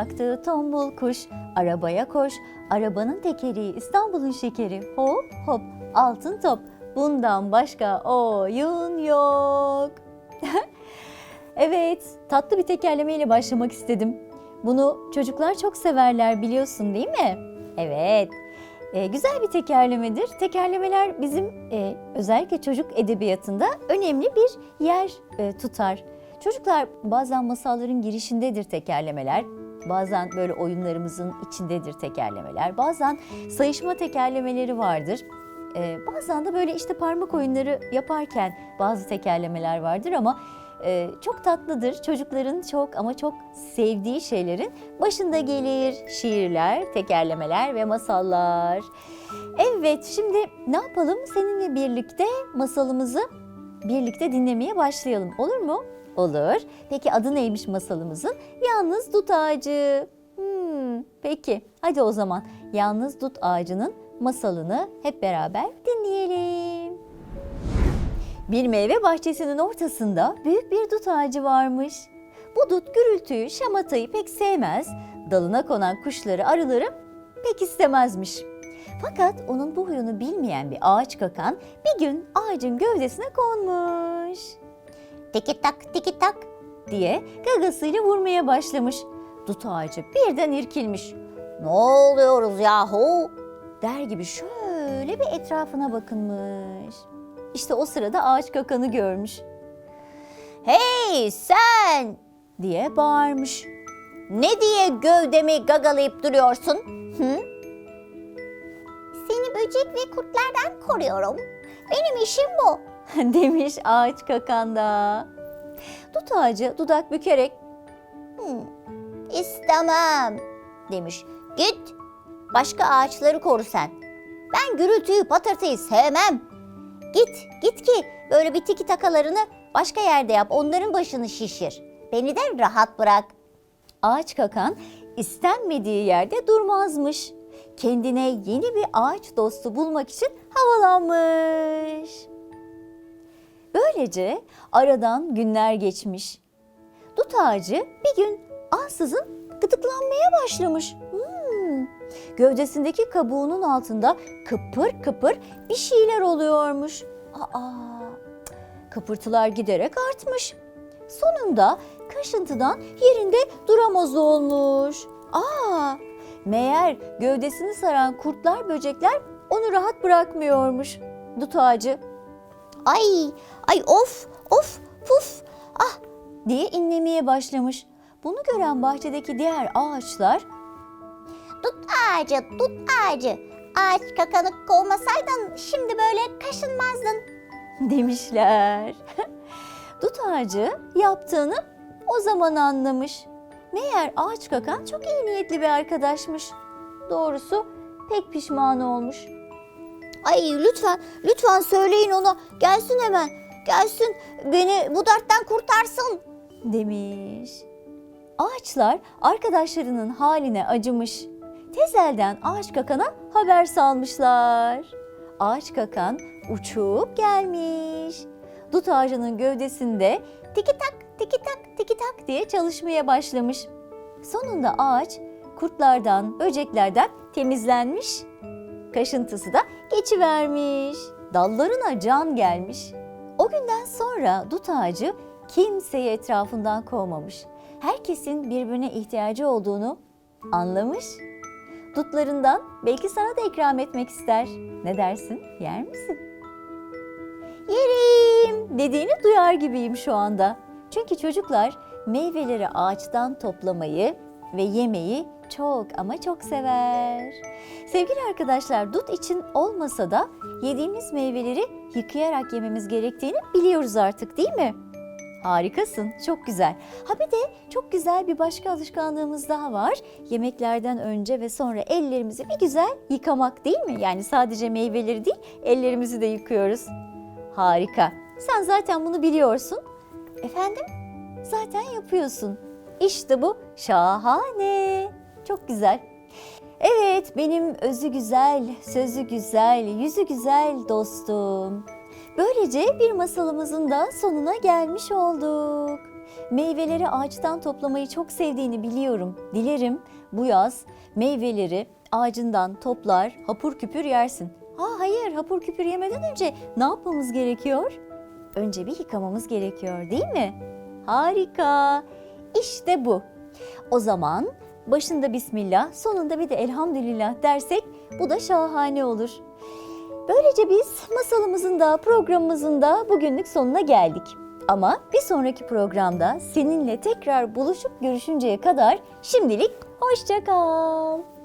yaktığı tombul kuş, arabaya koş, arabanın tekeri, İstanbul'un şekeri, hop hop, altın top, bundan başka oyun yok. evet, tatlı bir tekerlemeyle başlamak istedim. Bunu çocuklar çok severler biliyorsun değil mi? Evet, e, güzel bir tekerlemedir. Tekerlemeler bizim e, özellikle çocuk edebiyatında önemli bir yer e, tutar. Çocuklar bazen masalların girişindedir tekerlemeler. Bazen böyle oyunlarımızın içindedir tekerlemeler. Bazen sayışma tekerlemeleri vardır. Ee, bazen de böyle işte parmak oyunları yaparken bazı tekerlemeler vardır ama e, çok tatlıdır. Çocukların çok ama çok sevdiği şeylerin başında gelir şiirler, tekerlemeler ve masallar. Evet şimdi ne yapalım? Seninle birlikte masalımızı birlikte dinlemeye başlayalım. Olur mu? Olur. Peki adı neymiş masalımızın? Yalnız Dut Ağacı. Hmm, peki hadi o zaman Yalnız Dut Ağacı'nın masalını hep beraber dinleyelim. Bir meyve bahçesinin ortasında büyük bir dut ağacı varmış. Bu dut gürültüyü, şamatayı pek sevmez, dalına konan kuşları, arıları pek istemezmiş. Fakat onun bu huyunu bilmeyen bir ağaç kakan bir gün ağacın gövdesine konmuş. Tiki tak tiki tak diye gagasıyla vurmaya başlamış. Dut ağacı birden irkilmiş. Ne oluyoruz yahu? Der gibi şöyle bir etrafına bakınmış. İşte o sırada ağaç kakanı görmüş. Hey sen! diye bağırmış. Ne diye gövdemi gagalayıp duruyorsun? Hı? Seni böcek ve kurtlardan koruyorum. Benim işim bu. demiş ağaç kakanda. Dut ağacı dudak bükerek Hmm, istemem demiş. Git başka ağaçları koru sen. Ben gürültüyü patırtıyı sevmem. Git git ki böyle bir tiki takalarını başka yerde yap. Onların başını şişir. Beni de rahat bırak. ağaç kakan istenmediği yerde durmazmış. Kendine yeni bir ağaç dostu bulmak için havalanmış. Böylece aradan günler geçmiş. Dut ağacı bir gün ansızın gıdıklanmaya başlamış. Hmm, Gövdesindeki kabuğunun altında kıpır kıpır bir şeyler oluyormuş. Aa, kıpırtılar giderek artmış. Sonunda kaşıntıdan yerinde duramaz olmuş. Aa, meğer gövdesini saran kurtlar böcekler onu rahat bırakmıyormuş. Dut ağacı Ay ay of of puf. ah diye inlemeye başlamış. Bunu gören bahçedeki diğer ağaçlar Tut ağacı tut ağacı. Ağaç kakanı kovmasaydın şimdi böyle kaşınmazdın. demişler. Dut ağacı yaptığını o zaman anlamış. Meğer ağaç kakan çok iyi niyetli bir arkadaşmış. Doğrusu pek pişman olmuş. Ay lütfen, lütfen söyleyin ona. Gelsin hemen. Gelsin beni bu dertten kurtarsın. demiş. Ağaçlar arkadaşlarının haline acımış. Tezelden ağaç kakana haber salmışlar. Ağaç kakan uçup gelmiş. Dut ağacının gövdesinde tiki tak tiki tak tiki tak diye çalışmaya başlamış. Sonunda ağaç kurtlardan, böceklerden temizlenmiş. Kaşıntısı da geçivermiş. Dallarına can gelmiş. O günden sonra dut ağacı kimseyi etrafından kovmamış. Herkesin birbirine ihtiyacı olduğunu anlamış. Dutlarından belki sana da ikram etmek ister. Ne dersin? Yer misin? Yerim dediğini duyar gibiyim şu anda. Çünkü çocuklar meyveleri ağaçtan toplamayı ve yemeyi çok ama çok sever. Sevgili arkadaşlar dut için olmasa da yediğimiz meyveleri yıkayarak yememiz gerektiğini biliyoruz artık değil mi? Harikasın, çok güzel. Ha bir de çok güzel bir başka alışkanlığımız daha var. Yemeklerden önce ve sonra ellerimizi bir güzel yıkamak değil mi? Yani sadece meyveleri değil, ellerimizi de yıkıyoruz. Harika. Sen zaten bunu biliyorsun. Efendim? Zaten yapıyorsun. İşte bu şahane. Çok güzel. Evet, benim özü güzel, sözü güzel, yüzü güzel dostum. Böylece bir masalımızın da sonuna gelmiş olduk. meyveleri ağaçtan toplamayı çok sevdiğini biliyorum. Dilerim bu yaz meyveleri ağacından toplar, hapur küpür yersin. Ha hayır, hapur küpür yemeden önce ne yapmamız gerekiyor? Önce bir yıkamamız gerekiyor, değil mi? Harika. İşte bu. O zaman başında bismillah, sonunda bir de elhamdülillah dersek bu da şahane olur. Böylece biz masalımızın da programımızın da bugünlük sonuna geldik. Ama bir sonraki programda seninle tekrar buluşup görüşünceye kadar şimdilik hoşça kal.